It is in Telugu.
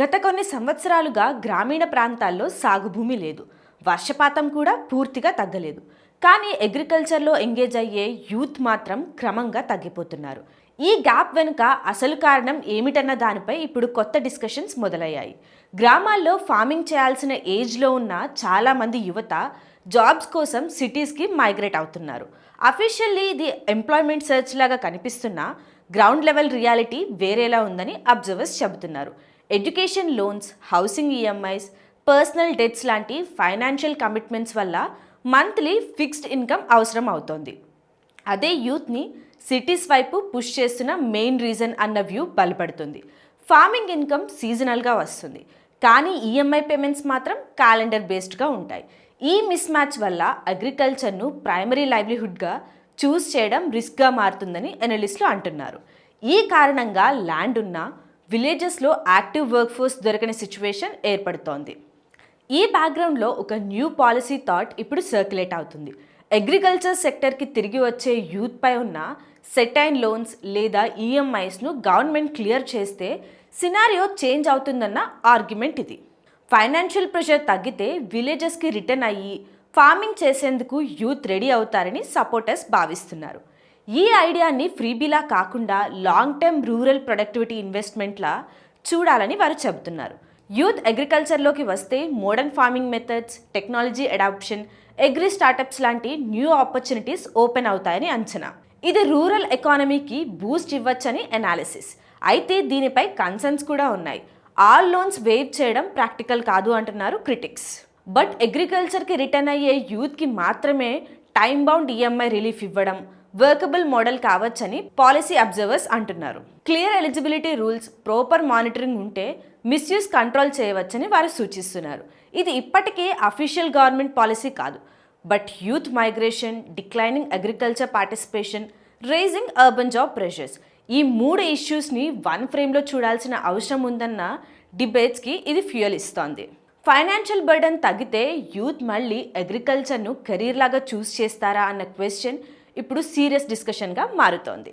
గత కొన్ని సంవత్సరాలుగా గ్రామీణ ప్రాంతాల్లో సాగు భూమి లేదు. వర్షపాతం కూడా పూర్తిగా తగ్గలేదు. కానీ అగ్రికల్చర్లో ఎంగేజ్ అయ్యే యూత్ మాత్రం క్రమంగా తగ్గిపోతున్నారు. ఈ గ్యాప్ వెనుక అసలు కారణం ఏమిటన్న దానిపై ఇప్పుడు కొత్త డిస్కషన్స్ మొదలయ్యాయి. గ్రామాల్లో ఫార్మింగ్ చేయాల్సిన ఏజ్లో ఉన్న చాలామంది యువత జాబ్స్ కోసం సిటీస్కి మైగ్రేట్ అవుతున్నారు. అఫీషియల్లీ ఇది ఎంప్లాయ్మెంట్ సెర్చ్ లాగా కనిపిస్తున్నా గ్రౌండ్ లెవెల్ రియాలిటీ వేరేలా ఉందని అబ్జర్వర్స్ చెబుతున్నారు. Education loans housing EMIs personal debts లాంటి ఫైనాన్షియల్ కమిట్మెంట్స్ వల్ల మంత్లీ ఫిక్స్డ్ ఇన్కమ్ అవసరం అవుతోంది. అదే యూత్ని సిటీస్ వైపు పుష్ చేస్తున్న మెయిన్ రీజన్ అన్న వ్యూ బలపడుతుంది. ఫార్మింగ్ ఇన్కమ్ సీజనల్గా వస్తుంది. కానీ ఈఎంఐ పేమెంట్స్ మాత్రం క్యాలెండర్ బేస్డ్గా ఉంటాయి. ఈ మిస్ మ్యాచ్ వల్ల అగ్రికల్చర్ను ప్రైమరీ లైవ్లీహుడ్గా చూస్ చేయడం రిస్క్గా మారుతుందని ఎనలిస్టులు అంటున్నారు. ఈ కారణంగా ల్యాండ్ ఉన్న విలేజెస్లో యాక్టివ్ వర్క్ ఫోర్స్ దొరకని సిచ్యువేషన్ ఏర్పడుతోంది. ఈ బ్యాక్గ్రౌండ్లో ఒక న్యూ పాలసీ థాట్ ఇప్పుడు సర్క్యులేట్ అవుతుంది. అగ్రికల్చర్ సెక్టర్కి తిరిగి వచ్చే యూత్పై ఉన్న సెటైన్ లోన్స్ లేదా ఈఎంఐస్ను గవర్నమెంట్ క్లియర్ చేస్తే సినారియో చేంజ్ అవుతుందన్న ఆర్గ్యుమెంట్ ఇది. ఫైనాన్షియల్ ప్రెషర్ తగ్గితే విలేజెస్కి రిటర్న్ అయ్యి ఫార్మింగ్ చేసేందుకు యూత్ రెడీ అవుతారని సపోర్టర్స్ భావిస్తున్నారు. ఈ ఐడియాని ఫ్రీబీలా కాకుండా లాంగ్ టర్మ్ రూరల్ ప్రొడక్టివిటీ ఇన్వెస్ట్మెంట్లా చూడాలని వారు చెబుతున్నారు. యూత్ అగ్రికల్చర్లోకి వస్తే modern farming methods technology adoption agri startups లాంటి న్యూ ఆపర్చునిటీస్ ఓపెన్ అవుతాయని అంచనా. ఇది రూరల్ ఎకానమీకి బూస్ట్ ఇవ్వచ్చని అనాలిసిస్. అయితే దీనిపై కన్సర్న్స్ కూడా ఉన్నాయి. ఆల్ లోన్స్ వేవ్ చేయడం ప్రాక్టికల్ కాదు అంటున్నారు క్రిటిక్స్. బట్ అగ్రికల్చర్కి రిటర్న్ అయ్యే యూత్కి మాత్రమే టైం బౌండ్ ఈఎంఐ రిలీఫ్ ఇవ్వడం వర్కబుల్ మోడల్ కావచ్చని పాలసీ అబ్జర్వర్స్ అంటున్నారు. Clear eligibility rules proper monitoring ఉంటే మిస్యూస్ కంట్రోల్ చేయవచ్చని వారు సూచిస్తున్నారు. ఇది ఇప్పటికే అఫీషియల్ గవర్నమెంట్ పాలసీ కాదు. But youth migration declining agriculture participation rising urban job pressures ఈ మూడు ఇష్యూస్ని వన్ ఫ్రేమ్లో చూడాల్సిన అవసరం ఉందన్న డిబేట్స్కి ఇది ఫ్యూయల్ ఇస్తోంది. ఫైనాన్షియల్ బర్డన్ తగ్గితే యూత్ మళ్ళీ అగ్రికల్చర్ను కెరీర్ లాగా చూస్ చేస్తారా అన్న క్వశ్చన్ ఇప్పుడు సీరియస్ డిస్కషన్గా మారుతోంది.